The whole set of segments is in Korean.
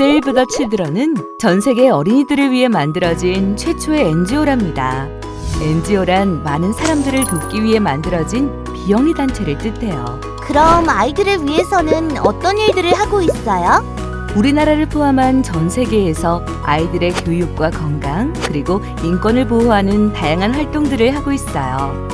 세이브 더 칠드런은 전 세계 어린이들을 위해 만들어진 최초의 NGO랍니다. NGO란 많은 사람들을 돕기 위해 만들어진 비영리 단체를 뜻해요. 그럼 아이들을 위해서는 어떤 일들을 하고 있어요? 우리나라를 포함한 전 세계에서 아이들의 교육과 건강 그리고 인권을 보호하는 다양한 활동들을 하고 있어요.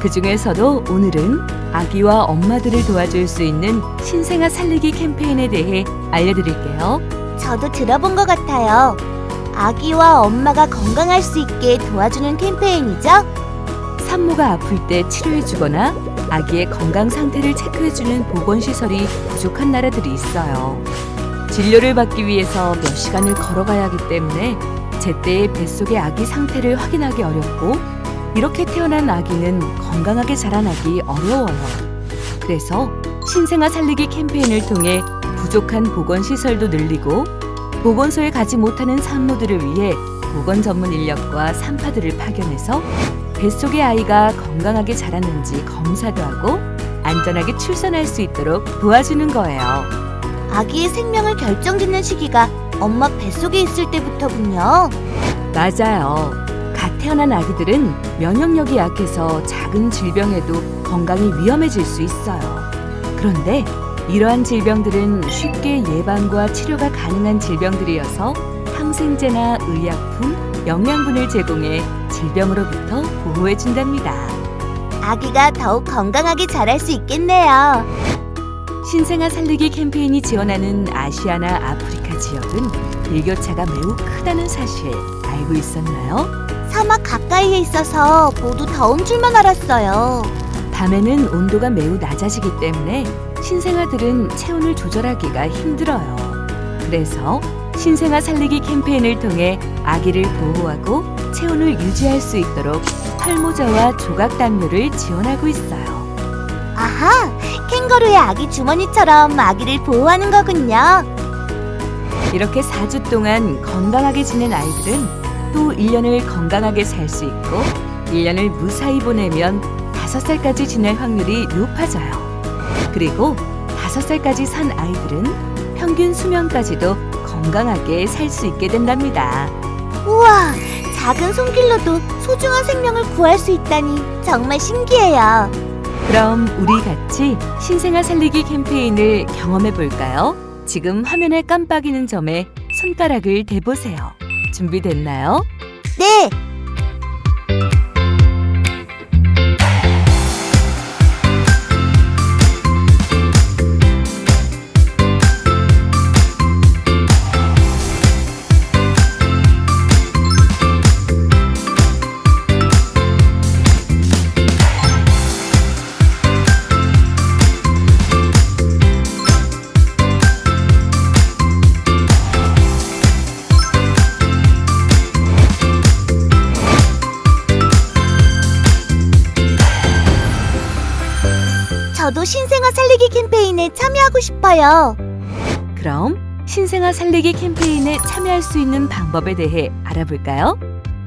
그 중에서도 오늘은 아기와 엄마들을 도와줄 수 있는 신생아 살리기 캠페인에 대해 알려드릴게요. 저도 들어본 것 같아요. 아기와 엄마가 건강할 수 있게 도와주는 캠페인이죠? 산모가 아플 때 치료해주거나 아기의 건강 상태를 체크해주는 보건시설이 부족한 나라들이 있어요. 진료를 받기 위해서 몇 시간을 걸어가야 하기 때문에 제때에 뱃속의 아기 상태를 확인하기 어렵고 이렇게 태어난 아기는 건강하게 자라나기 어려워요. 그래서 신생아 살리기 캠페인을 통해 부족한 보건시설도 늘리고 보건소에 가지 못하는 산모들을 위해 보건 전문 인력과 산파들을 파견해서 뱃속의 아이가 건강하게 자랐는지 검사도 하고 안전하게 출산할 수 있도록 도와주는 거예요. 아기의 생명을 결정짓는 시기가 엄마 뱃속에 있을 때부터군요. 맞아요. 갓 태어난 아기들은 면역력이 약해서 작은 질병에도 건강이 위험해질 수 있어요. 그런데 이러한 질병들은 쉽게 예방과 치료가 가능한 질병들이어서 항생제나 의약품, 영양분을 제공해 질병으로부터 보호해 준답니다. 아기가 더욱 건강하게 자랄 수 있겠네요. 신생아 살리기 캠페인이 지원하는 아시아나 아프리카 지역은 일교차가 매우 크다는 사실 알고 있었나요? 사막 가까이에 있어서 모두 더운 줄만 알았어요. 밤에는 온도가 매우 낮아지기 때문에 신생아들은 체온을 조절하기가 힘들어요. 그래서 신생아 살리기 캠페인을 통해 아기를 보호하고 체온을 유지할 수 있도록 털모자와 조각 담요를 지원하고 있어요. 아하, 캥거루의 아기 주머니처럼 아기를 보호하는 거군요. 이렇게 4주 동안 건강하게 지낸 아이들은 또 1년을 건강하게 살 수 있고 1년을 무사히 보내면 5살까지 지낼 확률이 높아져요. 그리고 5살까지 산 아이들은 평균 수명까지도 건강하게 살 수 있게 된답니다. 우와, 작은 손길로도 소중한 생명을 구할 수 있다니 정말 신기해요. 그럼 우리 같이 신생아 살리기 캠페인을 경험해 볼까요? 지금 화면에 깜빡이는 점에 손가락을 대보세요. 준비됐나요? 네, 저도 신생아 살리기 캠페인에 참여하고 싶어요. 그럼 신생아 살리기 캠페인에 참여할 수 있는 방법에 대해 알아볼까요?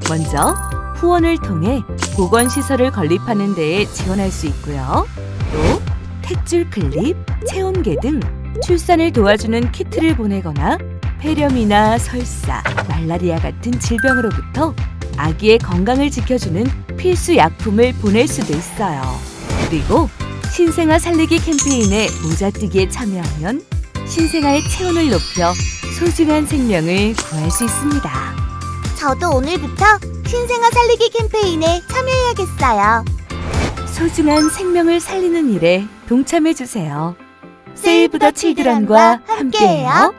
먼저 후원을 통해 보건시설을 건립하는 데에 지원할 수 있고요. 또 탯줄 클립, 체온계 등 출산을 도와주는 키트를 보내거나 폐렴이나 설사, 말라리아 같은 질병으로부터 아기의 건강을 지켜주는 필수 약품을 보낼 수도 있어요. 그리고 신생아 살리기 캠페인에 모자뜨기에 참여하면 신생아의 체온을 높여 소중한 생명을 구할 수 있습니다. 저도 오늘부터 신생아 살리기 캠페인에 참여해야겠어요. 소중한 생명을 살리는 일에 동참해 주세요. 세이브 더 칠드런과 함께해요.